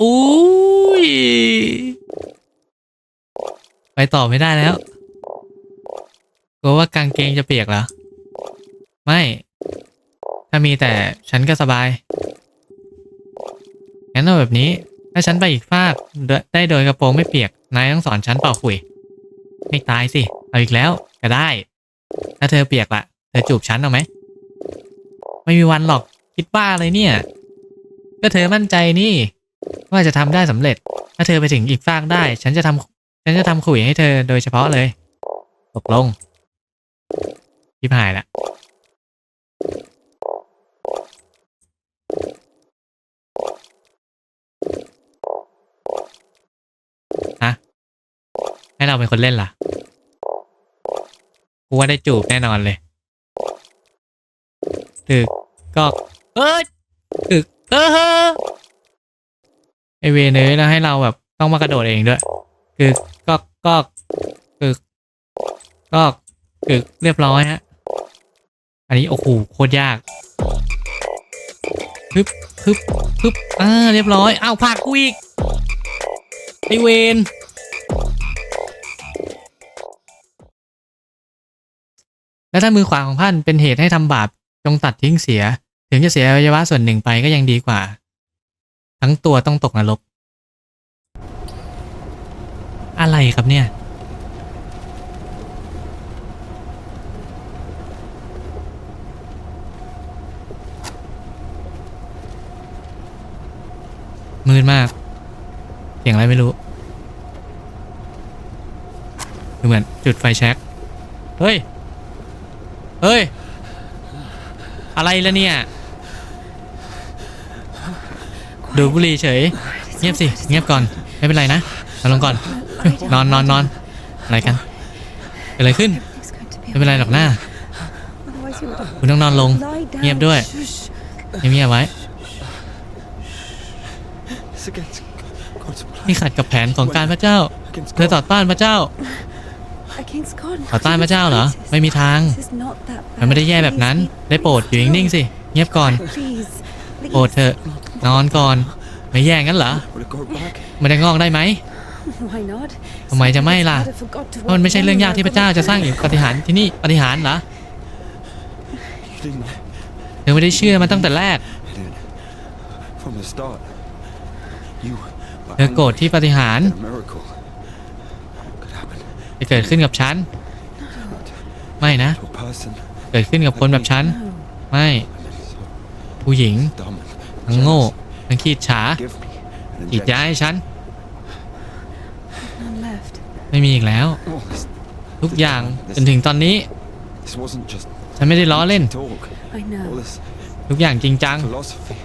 อุ้ย ไปต่อไม่ได้แล้วกลัวว่ากางเกงจะเปียกเหรอ ไม่ ถ้ามีแต่ฉันก็สบาย งั้นเอาแบบนี้ ถ้าฉันไปอีกฟากเดได้โดยกระโปรงไม่เปียก นายต้องสอนฉันเป่าขุย ไม่ตายสิ เอาอีกแล้วก็ได้ ถ้าเธอเปียกละเธอจูบฉันเอาไหม ไม่มีวันหรอก คิดบ้าเลยเนี่ย ก็เธอมั่นใจนี่ ว่าจะทำได้สำเร็จ ถ้าเธอไปถึงอีกฟากได้ ฉันจะทำฉันจะทำขุยให้เธอโดยเฉพาะเลย ตกลงทิพายละฮะ ให้เราเป็นคนเล่นล่ะ กูว่าได้จูบแน่นอนเลยตึกกอกเอ้ยตึกเออ ไอเวเนยแล้วให้เราแบบต้องมากระโดดเองด้วยกึกกอกกอกกึกกอกกึกเรียบร้อยฮะ อันนี้โอ้โหโคตรยากฮึบฮึบฮึบอ่าเรียบร้อยอ้าวผักกูอีกไอเวนและถ้ามือขวาของท่านเป็นเหตุให้ทำบาปจงตัดทิ้งเสีย ถึงจะเสียอวัยวะส่วนหนึ่งไปก็ยังดีกว่า ทั้งตัวต้องตกนรก อะไรครับเนี่ย มืดมาก เสียงอะไรไม่รู้ดูเหมือนจุดไฟแช็กเฮ้ย เฮ้ย อะไรละเนี่ย ดูดบุหรี่เฉย เงียบสิ เงียบก่อน ไม่เป็นไรนะนอนลงก่อนเฮ้ยนอนนอนนอนอะไรกันเกิดอะไรขึ้น Everything's going to be ไม่เป็นไรหรอกหน้า Otherwise, you would คุณต้องนอนลง lie down. เงียบด้วย Shush. เงียบๆไว้ It's against God's plan. นี่ขัดกับแผนของการพระเจ้า Against เธอต่อ God. ต้านพระเจ้า Against God. ต่อต้านพระเจ้าเหรอ ไม่มีทาง This is not that มันไม่ได้ bad. แย่แบบนั้น Please, ได้โปรดอยู่นิ่งๆสิ เงียบก่อน Please. โปรดเถอะ นอนก่อน ไม่แย่งั้นเหรอ Will it grow back? มันจะงอกได้ไหม Why not? ทำไมจะไม่ล่ะ Somebody's gotta forgot to เพราะมันไม่ใช่เรื่องยากที่พระเจ้าจะสร้างอีกปาฏิหารย์ที่นี่ปาฏิหารย์เหรอ You didn't. เธอไม่ได้เชื่อมันตั้งแต่แรก I did. From the start. You. were เธอโกรธ angry ที่ปาฏิหารย์ that a miracle could happen จะเกิดขึ้นกับฉัน ไม่นะ to a person เกิดขึ้นกับคนแบบฉัน No. ไม่ so ผู้หญิง dumb ทั้ง and โง่ jealous. ทั้งขี้ฉา Give me an ฉีดยา injection. ให้ฉัน None left. ไม่มีอีกแล้ว All this, ทุกอย่างจนถึงตอนนี้ this wasn't just ฉันไม่ได้ล้อเล่น talk. I All know. this ทุกอย่างจริงจัง philosophy.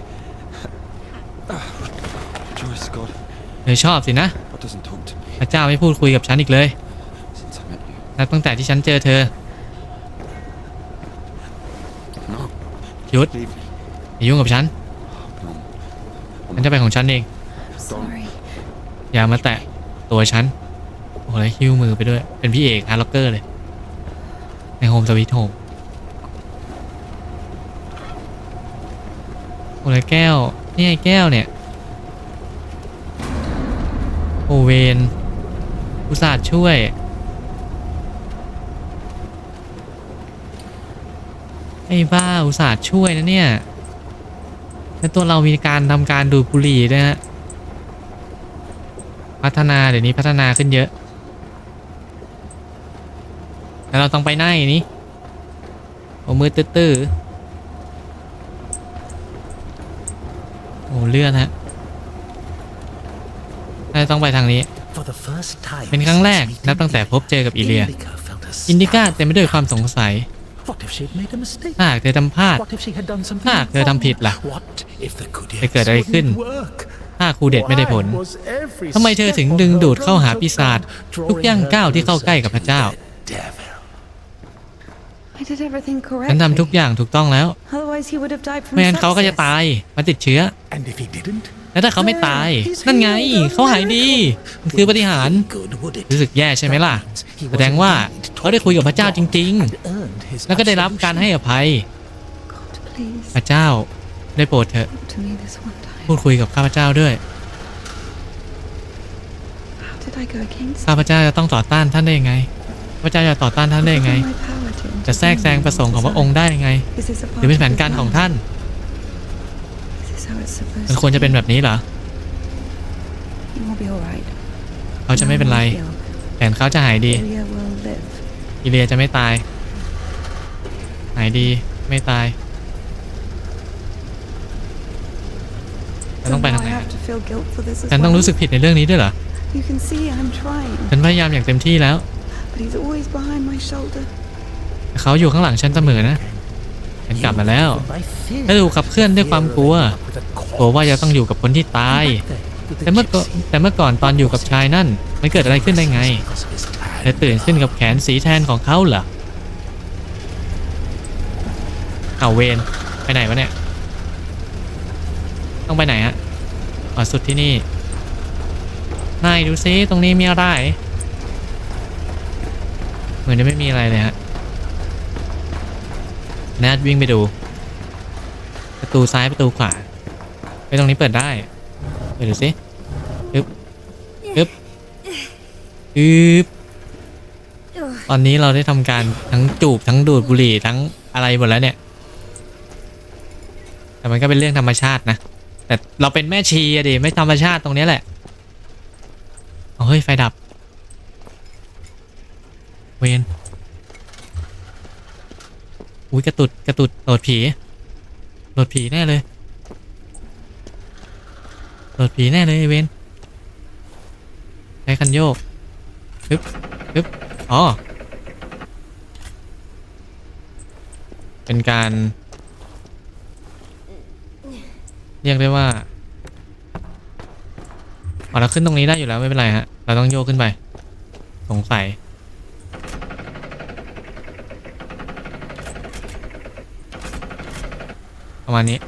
Joyce, God, เธอชอบสินะ God doesn't talk to me พระเจ้าไม่พูดคุยกับฉันอีกเลย since I met you. นับตั้งแต่ที่ฉันเจอเธอ No, หยุด leave me. อย่ายุ่งกับฉัน I'll be on. ฉันจะไปของฉันเอง I'm sorry. อย่ามาแตะตัวฉัน โอ้โหแล้วหิ้วมือไปด้วย เป็นพี่เอกฮาร์ล็อกเกอร์เลย ในโฮมสวิตโฮมโอ้แล้วแก้ว นี่ไงแก้วเนี่ย โอเวนอุตส่าห์ช่วยไอ้บ้าอุตส่าห์ช่วยนะเนี่ย แล้วตัวเรามีการทำการดูดบุหรี่ด้วยฮะ พัฒนาเดี๋ยวนี้พัฒนาขึ้นเยอะ แล้วเราต้องไปไหนนี่โอ้มือตื้อๆโอ้เลื่อนฮะน่าจะต้องไปทางนี้ For the first time เป็นครั้งแรก since นับตั้งแต่พบเจอกับอีเลีย Indica felt a อินดิก้า stab. เต็มไปด้วยความสงสัย What if she'd made a mistake? ถ้าหากเธอทำพลาด What if she had done something ถ้าหากเธอทำผิดล่ะ What if the good จะเกิดอะไรขึ้น ถ้าครูเด็ดไม่ได้ผลทำไมเธอถึงดึงดูดเข้าหาปีศาจทุกย่างก้าวที่เข้าใกล้กับพระเจ้า I did everything ฉันทำทุก correctly. อย่างถูกต้องแล้ว Otherwise, he would have died from ไม่งั้นเขาก็จะ sepsis. ตายมาติดเชื้อ And if he didn't แล้วถ้าเขาไม่ตาย นั่นไง เขาหายดี มันคือปาฏิหารย์ good would it รู้สึกแย่ใช่ไหมล่ะ แสดงว่าเขาได้คุยกับพระเจ้าจริง ๆ แล้วก็ได้รับการให้อภัย God, please. พระเจ้า ได้โปรดเถอะ Talk to me this one time. พูดคุยกับข้าพเจ้าด้วย could I go against ข้าพเจ้าจะต้องต่อต้านท่านได้ยังไงข้าพเจ้าจะต่อต้านท่านได้ยังไง Within my power to จะแทรกแซงประสงค์ของพระองค์ได้ยังไง Is this a หรือเป็นแผ part น of การ his ของ plan? ท่าน Is this how it's supposed มันควรจะเป็นแบบนี้เหรอ He will be alright. เขาจะไม่เป็นไร แผนเขาจะหายดี Ilya will live. อิเลียจะไม่ตาย หายดี ไม่ตาย ฉันต้องไปทางไหน Somehow I have to feel guilt for this as ฉันต้อง well. รู้สึกผิดในเรื่องนี้ด้วยเหรอ You can see I'm trying, ฉันพยายามอย่างเต็มที่แล้ว but he's always behind my shoulder. แต่เขาอยู่ข้างหลังฉันเสมอนะฉันกลับมาแล้ว By fear. ถ้าถูกขับเคลื่อนด้วยความกลัว With a กลัวว่าจะต้องอยู่กับคนที่ตาย Back there with the แต่เมื่อก่อน gypsy. แต่เมื่อก่อนตอนอยู่กับชายนั่น มันเกิดอะไรขึ้นได้ไง Because of his เธอ plan. ตื่นขึ้นกับแขนสีแทนของเขาเหรอเอาเวนไปไหนวะเนี่ย ต้องไปไหนฮะอ๋อสุดที่นี่นายดูซิตรงนี้มีอะไร เหมือนจะไม่มีอะไรเลยฮะแนทวิ่งไปดู ประตูซ้ายประตูขวา ไปตรงนี้เปิดได้ เปิดดูสิอึ๊บอึ๊บอึ๊บตอนนี้เราได้ทำการทั้งจูบทั้งดูดบุหรี่ทั้งอะไรหมดแล้วเนี่ย แต่มันก็เป็นเรื่องธรรมชาตินะ แต่เราเป็นแม่ชีอะดิไม่ธรรมชาติตรงนี้แหละเฮ้ย ไฟดับ เวนอุ้ยกระตุดกระตุดโหลดผีโหลดผีแน่เลยโหลดผีแน่เลยไอเวนใช้คันโยกปึ๊บปึ๊บอ๋อเป็นการ เรียกได้ว่าอ๋อเราขึ้นตรงนี้ได้อยู่แล้วไม่เป็นไรฮะ เราต้องโยกขึ้นไป สงสัย ประมาณนี้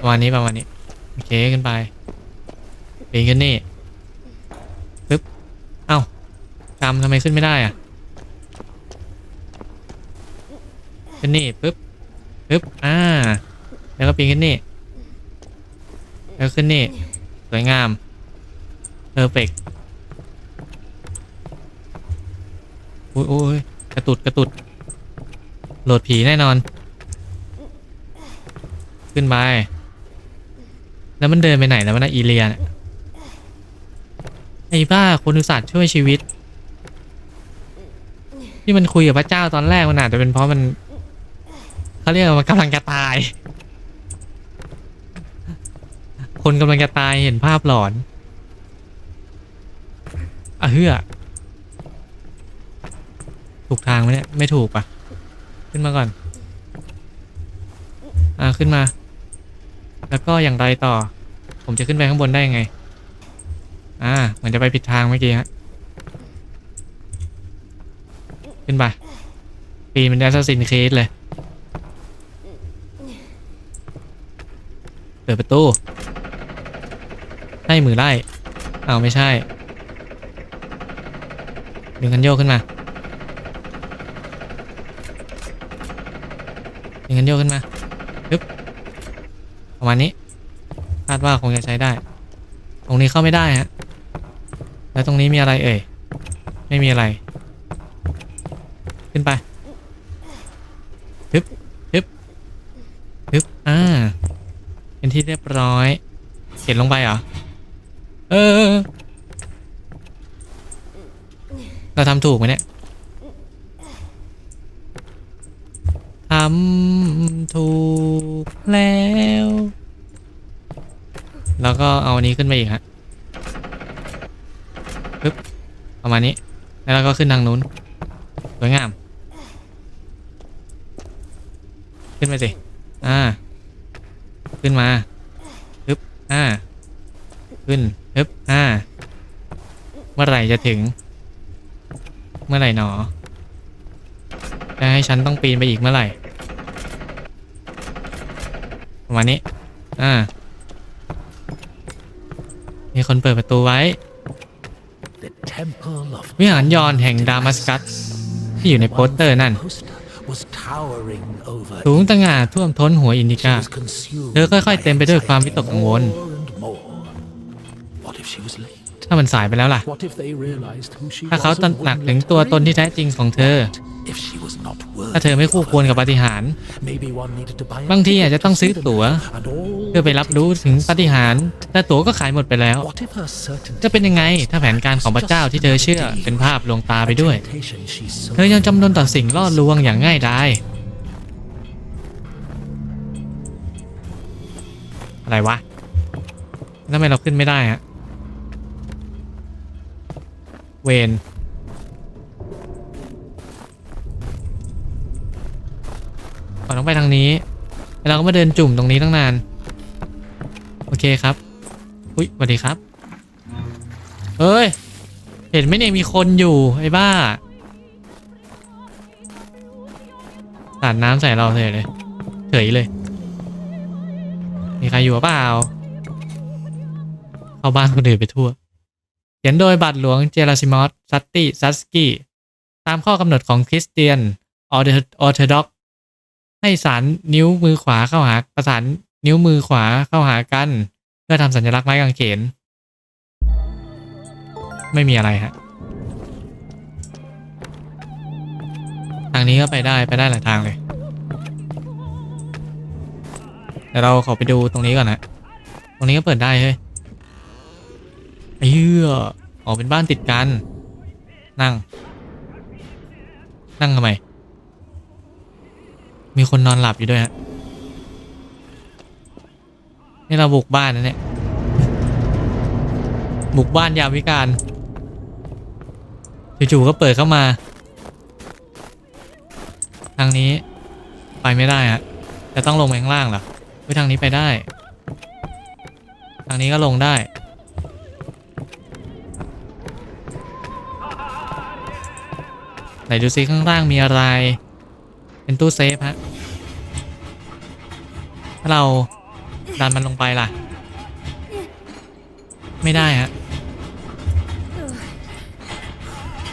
ประมาณนี้ประมาณนี้ โอเคขึ้นไปปีนขึ้นนี่ปึ๊บ เอ้ากำทำไมขึ้นไม่ได้อะขึ้นนี่ปึ๊บ ปึ๊บอ่า แล้วก็ปีนขึ้นนี่ แล้วขึ้นนี่ สวยงามเพอร์เฟกอุ้ยอุ้ยกระตุดกระตุด โหลดผีแน่นอน ขึ้นไป แล้วมันเดินไปไหนแล้ววะนะอีเลียนไอ้บ้าคนอุตส่าห์ช่วยชีวิต ที่มันคุยกับพระเจ้าตอนแรกมันอาจจะเป็นเพราะมัน เขาเรียกว่ากำลังจะตาย คนกำลังจะตายเห็นภาพหลอนอะเฮือถูกทางไหมเนี่ย ไม่ถูกปะขึ้นมาก่อน อ่าขึ้นมา แล้วก็อย่างไรต่อ ผมจะขึ้นไปข้างบนได้ยังไง อ่าเหมือนจะไปผิดทางเมื่อกี้ฮะขึ้นไปปีนเป็นแอสซัสซินเคสเลย เปิดประตู ให้มือไล่เอ้าไม่ใช่ ดึงคันโยกขึ้นมาดึงคันโยกขึ้นมาปึ๊บประมาณนี้คาดว่าคงจะใช้ได้ ตรงนี้เข้าไม่ได้ฮะ แล้วตรงนี้มีอะไรเอ่ย ไม่มีอะไร ขึ้นไปฮึบฮึบฮึบอ่า ที่เรียบร้อย เขียนลงไปเหรอ เออ เราทำถูกไหมเนี่ยทำถูกแล้ว แล้วก็เอาอันนี้ขึ้นไปอีกฮะปึ๊บประมาณนี้ แล้วเราก็ขึ้นทางนู้นสวยงาม ขึ้นไปสิ อ่า ขึ้นมาปึ๊บอ่าขึ้นปึ๊บอ่าเมื่อไหร่จะถึง เมื่อไหร่หนอจะให้ฉันต้องปีนไปอีกเมื่อไหร่ประมาณนี้ อ่า มีคนเปิดประตูไว้ The temple of วิหารยอนแห่งดามัสกัส ที่อยู่ในโปสเตอร์นั่น สูงตะหง่าท่วมท้นหัวอินดิ She กา was consumed เธอค่อยๆ เต็มไปด้วยความวิตกกังวล more and more. if she was late? ถ้ามันสายไปแล้วล่ะ What if they realized who she ถ้า was เขาตระ and หนัก wouldn't ถึง let ตัว her ตนที่ in? แท้จริงของเธอ If she was not ถ้าเธอ worthy ไม่คู่ of ควรกับ her ปาฏิหาริย์ Maybe one needed to buy a บางที ticket อาจจะต้อง to ซื้อ see them, ตั๋ว and all เพื่อไปรับรู้ถึงปาฏิหาริย์แต่ตั๋วก็ขายหมดไปแล้ว What if her certainty จะเป็นยังไงถ้าแผนการของพระเจ้าที่เธอเชื่อเป็นภาพลวงตาไปด้วย temptation she so เธอยังจำนนต่อสิ่งล่อลวงอย่างง่ายดายอะไรวะทำไมเราขึ้นไม่ได้ฮะเวน ไปทางนี้แล้วเราก็มาเดินจุ่มตรงนี้ตั้งนาน โอเคครับ อุ้ยสวัสดีครับเฮ้ย เห็นไหมเนี่ยมีคนอยู่ไอ้บ้า สาดน้ำใส่เราเฉยเลยเฉยเลย มีใครอยู่เปล่า เข้าบ้านคนอื่นไปทั่ว เขียนโดยบัตรหลวงเจราซิมอสซัตติซัสกี้ ตามข้อกำหนดของคริสเตียนออเทอร์ด็อก ให้สารนิ้วมือขวาเข้าหาประสานนิ้วมือขวาเข้าหากัน เพื่อทำสัญลักษณ์ไม้กางเขน ไม่มีอะไรฮะทางนี้ก็ไปได้ไปได้หลายทางเลยเดี๋ยวเราขอไปดูตรงนี้ก่อนนะตรงนี้ก็เปิดได้เฮ้ยไอ้เหี้ยออกเป็นบ้านติดกัน นั่ง นั่งทำไม มีคนนอนหลับอยู่ด้วยฮะนี่เราบุกบ้านนะเนี่ย บุกบ้านยามวิการจู่ๆก็เปิดเข้ามา ทางนี้ไปไม่ได้ฮะจะต้องลงไปข้างล่างเหรอเฮ้ยทางนี้ไปได้ ทางนี้ก็ลงได้ ไหนดูซิข้างล่างมีอะไร เป็นตู้เซฟฮะ ถ้าเราดันมันลงไปล่ะ ไม่ได้ฮะ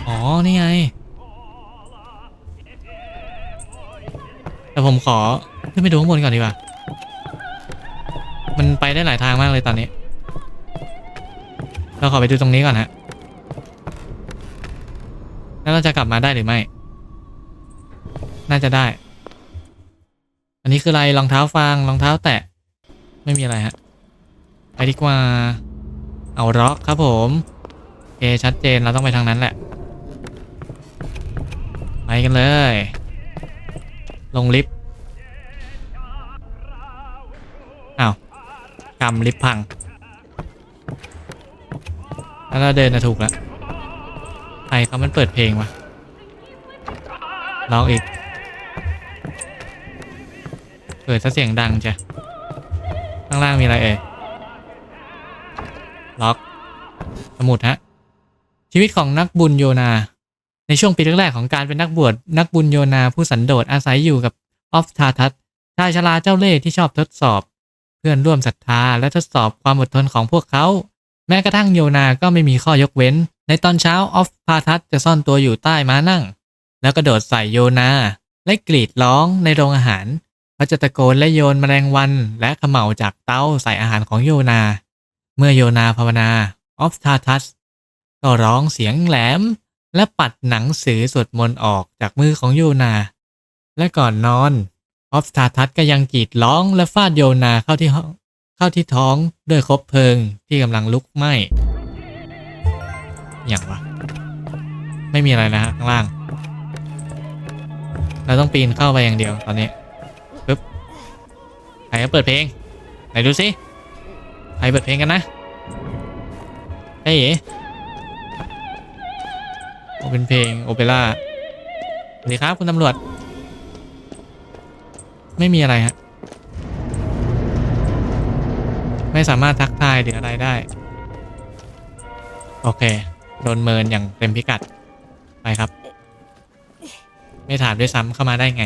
อ๋อ นี่ไง แต่ผมขอ ขึ้นไปดูข้างบนก่อนดีกว่า มันไปได้หลายทางมากเลยตอนนี้ เราขอไปดูตรงนี้ก่อนฮะ แล้วเราจะกลับมาได้หรือไม่ น่าจะได้ อันนี้คืออะไรรองเท้าฟางรองเท้าแตะ ไม่มีอะไรฮะ ไปดีกว่า เอาร็อกครับผมโอเคชัดเจนเราต้องไปทางนั้นแหละ ไปกันเลย ลงลิฟต์อ้าวกำลิฟต์พัง แล้วเราเดินนะถูกแล้วใครเขามันเปิดเพลงวะร้องอีก เปิดซะเสียงดังจ้ะข้างล่างมีอะไรเอ่ย ล็อก สมุดฮะ ชีวิตของนักบุญโยนา ในช่วงปีแรกๆของการเป็นนักบวช นักบุญโยนาผู้สันโดษอาศัยอยู่กับออฟทาทัสชายชราเจ้าเล่ห์ที่ชอบทดสอบ เพื่อนร่วมศรัทธาและทดสอบความอดทนของพวกเขา แม้กระทั่งโยนาก็ไม่มีข้อยกเว้น ในตอนเช้าออฟพาทัสจะซ่อนตัวอยู่ใต้ม้านั่ง แล้วกระโดดใส่โยนา และกรีดร้องในโรงอาหาร เขาจะตะโกนและโยนแมลงวันและเขม่าจากเต้าใส่อาหารของโยนา เมื่อโยนาภาวนาออฟทาทัสก็ร้องเสียงแหลม และปัดหนังสือสวดมนต์ออกจากมือของโยนา และก่อนนอนออฟทาทัสก็ยังกรีดร้องและฟาดโยนาเข้าที่เข้าที่ท้องด้วยคบเพลิงที่กำลังลุกไหม้อย่างวะไม่มีอะไรนะฮะข้างล่าง เราต้องปีนเข้าไปอย่างเดียวตอนนี้ ครเปิดเพลง ไหนดูสิใครเปิดเพลงกันนะเฮ้ยโอเป็นเพลงโอเปร่าสวัสดีครับคุณตำรวจ ไม่มีอะไรฮะ ไม่สามารถทักทายหรืออะไรได้ โอเค โดนเมินอย่างเต็มพิกัด ไปครับ ไม่ถามด้วยซ้ำเข้ามาได้ไง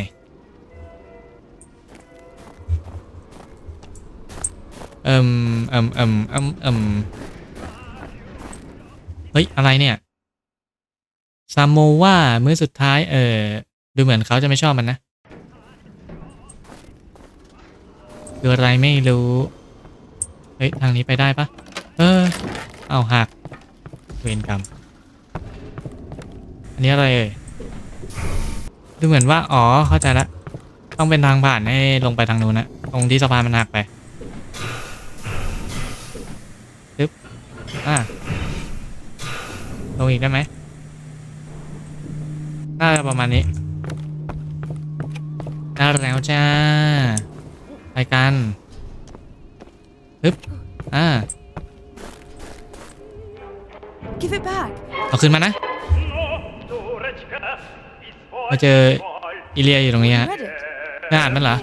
เอิมเอิมเอิมเอิมเอิมเฮ้ย อะไรเนี่ยซามโมว่ามื้อสุดท้าย เออดูเหมือนเขาจะไม่ชอบมันนะคืออะไรไม่รู้ เฮ้ย ทางนี้ไปได้ปะเออ เอาหักเวรกรรม อันนี้อะไรเอ่ย ดูเหมือนว่า อ๋อ เข้าใจละ ต้องเป็นทางผ่านให้ลงไปทางนู้นนะ ตรงที่สะพานมันหักไป อะลงอีกได้ไหมน่าจะประมาณนี้ได้แล้วจ้า ไปกันปึ๊บอ่า Give it back. เอาขึ้นมานะ มาเจออิเลียอยู่ตรงนี้ฮะ Read it. ได้อ่านมันเหรอ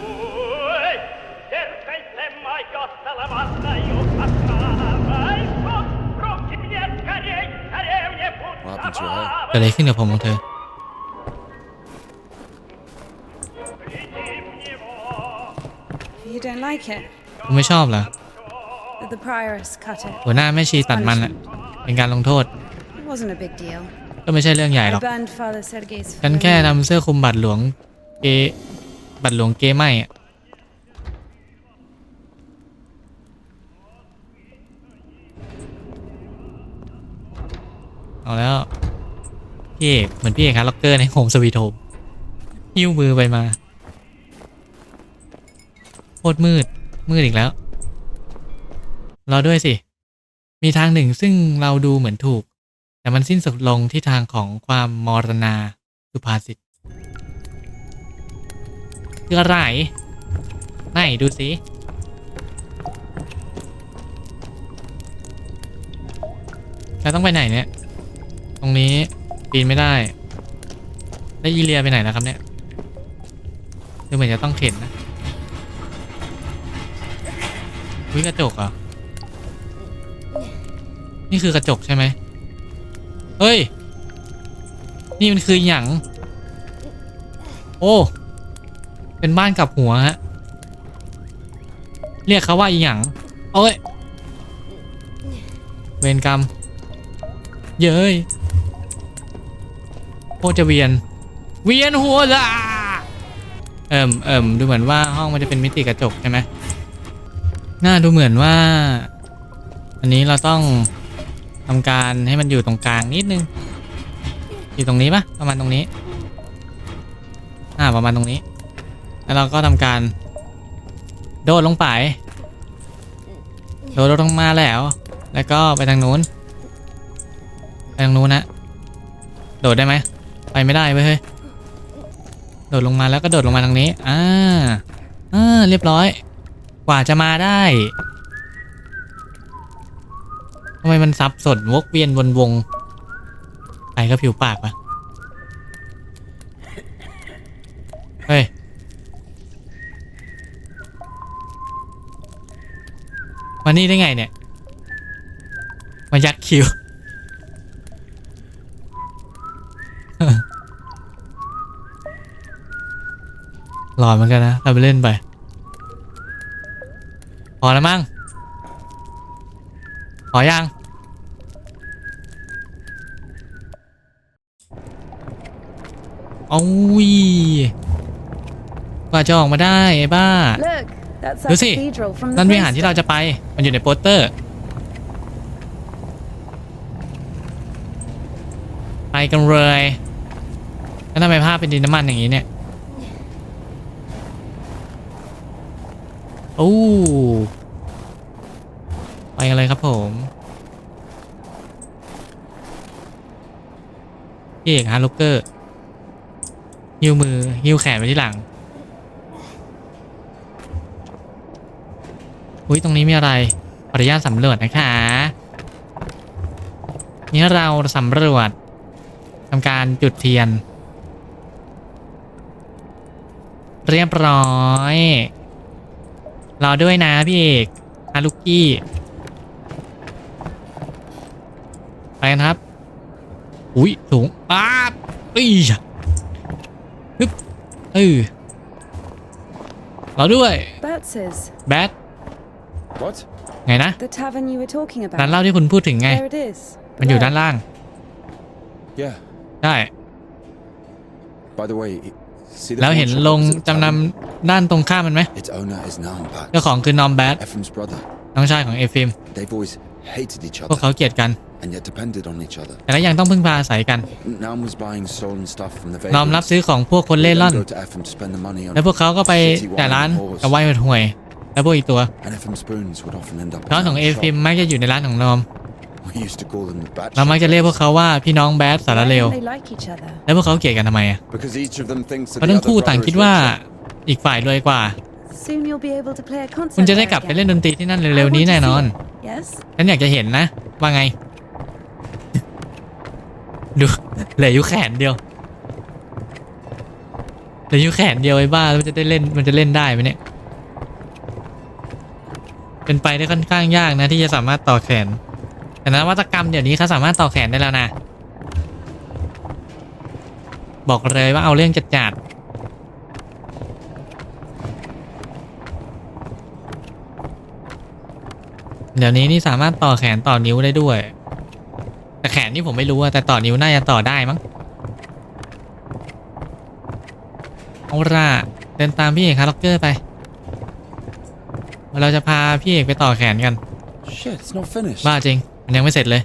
เกิดอะไรขึ้นกับผมของเธอ You don't like it? คุณไม่ชอบเหรอ That the prioress cut it. หัวหน้าแม่ชีตัดมันอะเป็นการลงโทษ It wasn't a big deal. ก็ไม่ใช่เรื่องใหญ่หร I อก burned Father Sergei's ฉันแค่ film. ทำเสื้อคลุมบัตรหลวงเกบัตรหลวงเกไหมอะ เอาแล้ว พี่เอกเหมือนพี่เอกฮะล็อกเกอร์ในโฮมสวีทโฮมหิ้วมือไปมาโคตรมืด มืดอีกแล้ว รอด้วยสิ มีทางหนึ่งซึ่งเราดูเหมือนถูก แต่มันสิ้นสุดลงที่ทางของความมรณาสุภาษิตคืออะไรไหนดูสิเราต้องไปไหนเนี่ย รงนี้ปีนไม่ได้ แล้วอีเลียไปไหนแล้วครับเนี่ยดูเหมือนจะต้องเข็นนะวิ่กระจกเหรอนี่คือกระจกใช่ไหมเฮ้ย นี่มันคืออย่างโอ้ เป็นบ้านกับหัวฮะ เรียกเขาว่าอีหยังเอ้ย เวรกรรม เย้ย คตรจะเวียน เวียนหัวละเอิ่มเอิ่มดูเหมือนว่าห้องมันจะเป็นมิติกระจกใช่ไหมน่าดูเหมือนว่า อันนี้เราต้องทำการให้มันอยู่ตรงกลางนิดนึง อยู่ตรงนี้ปะประมาณตรงนี้ อ่า ประมาณตรงนี้ แล้วเราก็ทำการ โดดลงไป โดดลงมาแล้ว แล้วก็ไปทางนู้น ไปทางนู้นนะ โดดได้ไหม ไปไม่ได้เว้ยเฮ้ยโดดลงมาแล้วก็โดดลงมาทางนี้อ่าอ่าเรียบร้อย กว่าจะมาได้ทำไมมันซับสนวกเวียนวนวงไปก็ผิวปากวะเฮ้ยมานี่ได้ไงเนี่ย มายัดคิว ห ลอนเหมือนกันนะเราไปเล่นไป พอแล้วมั้งพอยังโอ้ยกว่าจะออกมาได้ไอ้บ้า Look, that's that Lucy, cathedral from the นั่นวิ place หารที่เราจะไป มันอยู่ในโปสเตอร์ ไปกันเลยแล้วทำไมภาพเป็นดินน้ำมันอย่างนี้เนี่ย โอ้ไปกันเลยครับผมพี่เอกฮาร์ล็อกเกอร์หิ้วมือหิ้วแขนไปที่หลัง อุ้ยตรงนี้มีอะไรขออนุญาตสำรวจนะคะนี่เราสำรวจทำการจุดเทียน เรียบร้อย รอด้วยนะพี่เอกฮารุกี้ไปกันครับ อุ้ยสูงป๊าบอีฮึบเออรอด้วย That says แบท What? ไงนะ the tavern you were talking ร้าน about. เหล้าที่คุณพูดถึงไง There it is. มันอยู่ below. ด้านล่าง Yeah. ได้ By the way, see the แล้ว pawn เห็น shop ลง opposite the จำน tavern? ำด้านตรงข้ามมันไหม Its owner is Naumpak, เจ้าของคือนอมแบท Ephraim's brother. น้องชายของเอฟิม They've always hated each พวก other เขาเกลียดกัน and yet depended on each other. แต่ก็ยังต้องพึ่งพาอาศัยกัน Nam was buying stolen stuff from the นอมรับ vagrants. ซื้อของพวกคน Would เล่ then ร่อน go to Ephraim to spend the money on แล้วพวกเขาก็ไปแต่ร้านกับไวน์ห่วย แล้วพวกอีกตัว and Ephraim spoons would often end up ช้อนของ in เอ Nam's ฟิม shop. มักจะอยู่ในร้านของนอม We used to call them the เรามัก bachelors จะเรียกพวกเขาว่าพี่น้องแบดสาร Why เลว don't they like each other? แล้วพวกเขาเกลียดกันทำไมอะ because each of them thinks that เพราะ the ทั้ง other คู่ต่าง brother คิด is ว่า richer. อีกฝ่ายรวยกว่า Soon you'll be able to play a concert. คุณจะได้ there กลับไป again. เล่นดนตรีที่นั่น I เร็ว want ๆนี้ to แน่น see อน it. Yes. ฉันอยากจะเห็นนะ ว่าไง ดูเหลืออยู่แขนเดียวเหลืออยู่แขนเดียวไอ้บ้าแล้วมันจะได้เล่นมันจะเล่นได้ไหมเนี่ย เป็นไปได้ค่อนข้างยากนะ ที่จะสามารถต่อแขน แต่นวัตกรรมเดี๋ยวนี้เขาสามารถต่อแขนได้แล้วนะ บอกเลยว่าเอาเรื่องจัดจัดๆเดี๋ยวนี้นี่สามารถต่อแขนต่อนิ้วได้ด้วย แต่แขนนี่ผมไม่รู้อะแต่ต่อนิ้วน่าจะต่อได้มั้งเอาละเดินตามพี่เอกคาร์ล็อกเกอร์ไป เราจะพาพี่เอกไปต่อแขนกัน Shit, it's not finished. บ้าจริง มันยังไม่เสร็จเลย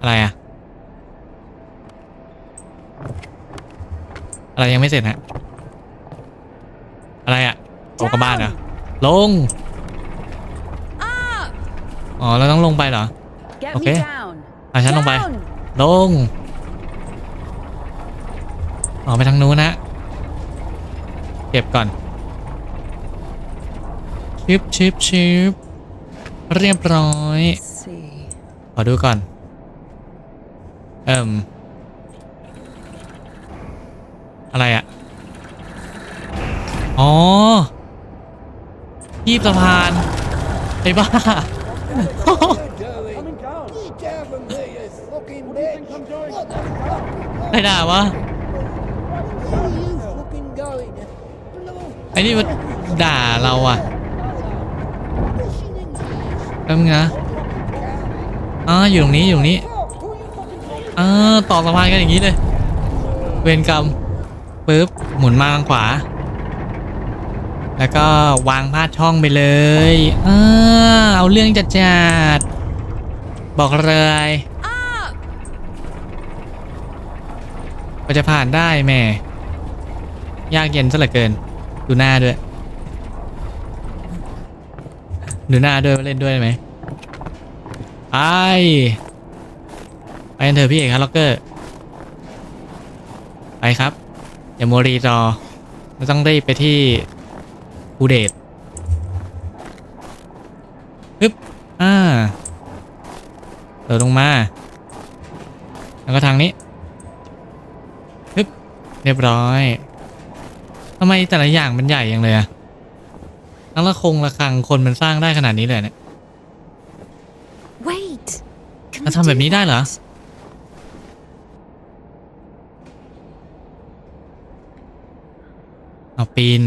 อะไรอะอะไรยังไม่เสร็จฮะอะไรอะโอกลับบ้านเหรอลงอ๋อเราต้องลงไปเหรอ Get Okay. me down. อะฉันลงไป Down. ลงออกไปทางนู้นนะ เก็บก่อนชิปชิปชิป เรียบร้อย Let's see. ขอดูก่อน เอิ่ม อะไรอะอ๋อที่สะพาน ไอ้บ้า ไอ้ด่าวะไอ้นี่มันด่าเราอะ แป๊บนึงนะอ่าอยู่ตรงนี้อยู่ตรงนี้อ่าต่อสะพานกันอย่างนี้เลย เวรกรรมปึ๊บหมุนมาทางขวา แล้วก็วางพาดช่องไปเลยอ่าเอาเรื่องจัดจัดๆบอกเลยก็จะผ่านได้แม่ ยากเย็นซะเหลือเกิน ดูหน้าด้วย ดูหน้าด้วยว่าเล่นด้วยไหมไปไปกันเถอะพี่เอกครับล็อกเกอร์ ไปครับ อย่าโมวรีรอเราต้องรีบไปที่ภูเดชปึ๊บอ่าเดินลงมา แล้วก็ทางนี้ปึ๊บเรียบร้อยทำไมแต่ละอย่างมันใหญ่อย่างเลยอะ ทั้งละคงละคังคนมันสร้างได้ขนาดนี้เลยเนี่ย Wait. Can มัน we ทำแบบ do นี้ได้เหรอ that? เอาปีน